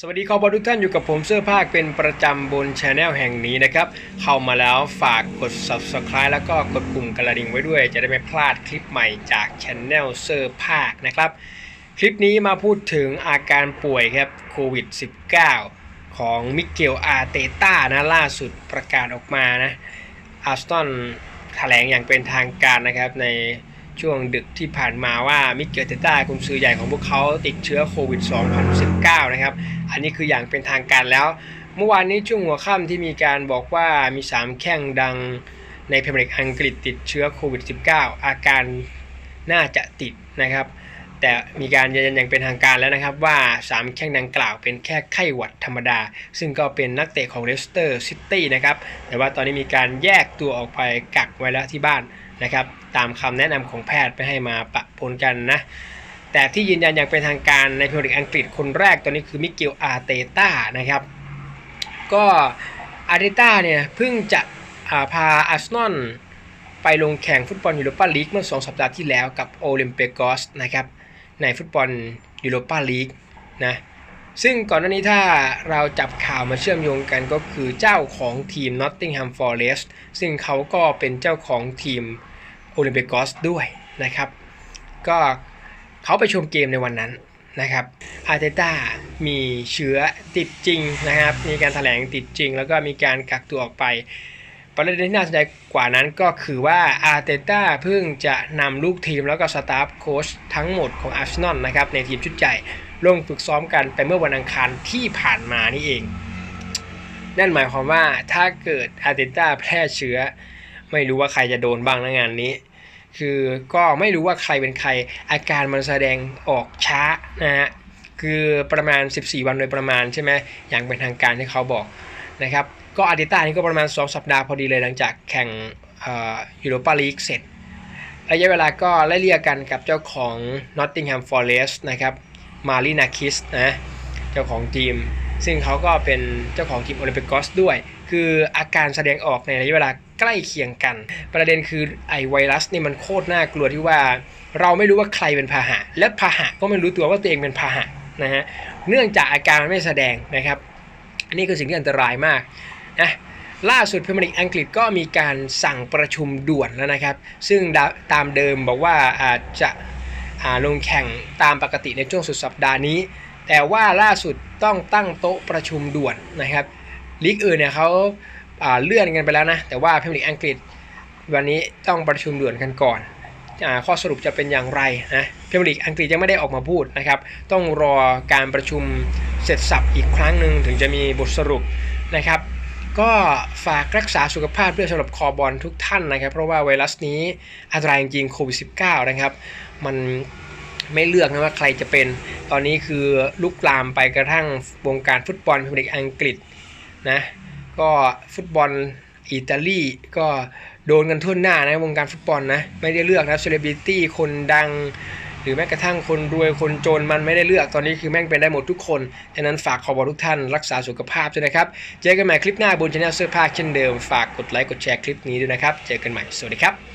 สวัสดีขอบอทุกท่านอยู่กับผมเสื้อผ้าเป็นประจำบนช anel แห่งนี้นะครับ เข้ามาแล้วฝากกด subscribe แล้วก็กดปุ่มกระดิ่งไว้ด้วย จะได้ไม่พลาดคลิปใหม่จากช anel เสื้อผ้านะครับ คลิปนี้มาพูดถึงอาการป่วยครับโควิด -19 ของมิเกลอาเตต้านะล่าสุดประกาศออกมานะอาร์สตันแถลงอย่างเป็นทางการนะครับใน ช่วงดึกที่ผ่านมาว่ามิเกลเตต้ากุนซือใหญ่ของพวกเขาติดเชื้อโควิด 2019 นะครับ อันนี้คืออย่างเป็นทางการแล้ว เมื่อวานนี้ช่วงหัวค่ำที่มีการบอกว่ามี 3 แข้งดังในพรีเมียร์ลีกอังกฤษติดเชื้อโควิด -19 อาการน่าจะติดนะครับ แต่มีการยืนยันอย่างเป็นทางการแล้วนะครับว่า 3 แข้งดังกล่าวเป็นแค่ไข้หวัดธรรมดา ซึ่งก็เป็นนักเตะของเลสเตอร์ซิตี้นะครับแต่ว่าตอนนี้มีการแยกตัวออกไปกักไว้แล้วที่บ้านนะครับตามคำแนะนำของแพทย์ไม่ให้มาปะปนกันนะแต่ที่ยืนยันอย่างเป็นทางการในพรีเมียร์ลีกอังกฤษคนแรกตอนนี้คือมิเกลอาร์เตต้านะครับก็อาร์เตต้าเนี่ยเพิ่งจะาพาอาร์เซนอลไปลงแข่งฟุตบอลยูโรปาลีกเมื่อ 2 สัปดาห์ที่แล้วกับโอลิมเปกอสนะครับ ในฟุตบอลยูโรปาลีกนะซึ่งก่อนหน้านี้ถ้าเราจับข่าวมาเชื่อมโยงกันก็คือเจ้าของทีม Nottingham Forest ซึ่งเขาก็เป็นเจ้าของทีมโอลิมเปกอสด้วยนะครับ ก็เขาไปชมเกมในวันนั้นนะครับอาร์เตต้ามีเชื้อติดจริงนะครับ มีการแถลงติดจริง แล้วก็มีการกักตัวออกไป ประเด็นที่น่าสนใจกว่านั้นก็คือว่าอาร์เตต้าเพิ่งจะนำลูกทีมแล้วก็สตาฟโค้ชทั้งหมดของอาร์เซนอลนะครับในทีมชุดใหญ่ลงฝึกซ้อมกันไปเมื่อวันอังคารที่ผ่านมานี่เอง นั่นหมายความว่าถ้าเกิดอาร์เตต้าแพร่เชื้อ ไม่รู้ว่าใครจะโดนบ้างนะงานนี้ คือก็ไม่รู้ว่าใครเป็นใครอาการมันแสดงออกช้านะฮะคือประมาณ 14 วันโดยประมาณใช่ไหมอย่างเป็นทางการที่เขาบอกนะครับ ก็อาร์เตต้านี่ก็ประมาณ 2 สัปดาห์พอดีเลยหลังจากแข่งยูโรปาลีกเสร็จ ระยะเวลาก็ไล่เลี่ยกันกับเจ้าของ Nottingham Forest นะครับมารีนาคิสนะเจ้าของทีม ซึ่งเขาก็เป็นเจ้าของทีมโอลิมปิกอสด้วย คืออาการแสดงออกในระยะเวลาใกล้เคียงกัน ประเด็นคือไอไวรัสนี่มันโคตรน่ากลัวที่ว่า เราไม่รู้ว่าใครเป็นพาหะ และพาหะก็ไม่รู้ตัวว่าตัวเองเป็นพาหะนะฮะเนื่องจากอาการมันไม่แสดงนะครับอันนี้คือสิ่งที่อันตรายมาก นะล่าสุดพรีเมียร์ลีกอังกฤษก็มีการสั่งประชุมด่วนแล้วนะครับ ซึ่งตามเดิมบอกว่าอาจจะลงแข่งตามปกติในช่วงสุดสัปดาห์นี้ แต่ว่าล่าสุดต้องตั้งโต๊ะประชุมด่วนนะครับลีกอื่นเนี่ยเขาเลื่อนกันไปแล้วนะ แต่ว่าพรีเมียร์ลีกอังกฤษวันนี้ต้องประชุมด่วนกันก่อนอข้อสรุปจะเป็นอย่างไรนะพรีเมียร์ลีกอังกฤษยังไม่ได้ออกมาพูดนะครับ ต้องรอการประชุมเสร็จสับอีกครั้งหนึ่งถึงจะมีบทสรุปนะครับ ก็ฝากรักษาสุขภาพด้วยสำหรับคอบอลทุกท่านนะครับ เพราะว่าไวรัสนี้อันตรายจริงโควิด -19 นะครับ มันไม่เลือกนะว่าใครจะเป็น ตอนนี้คือลุกลามไปกระทั่งวงการฟุตบอลพรีเมียร์ลีกอังกฤษนะ ก็ฟุตบอลอิตาลีก็โดนกันทั่วหน้านะวงการฟุตบอลนะ ไม่ได้เลือกนะเซเลบริตี้คนดัง หรือแม้กระทั่งคนรวยคนจนมันไม่ได้เลือกตอนนี้คือแม่งเป็นได้หมดทุกคน ฉะนั้นฝากขอบอกทุกท่านรักษาสุขภาพด้วยนะครับ เจอกันใหม่คลิปหน้าบนช anel เสื้อผ้าเช่นเดิม ฝากกดไลค์กดแชร์คลิปนี้ด้วยนะครับ เจอกันใหม่ สวัสดีครับ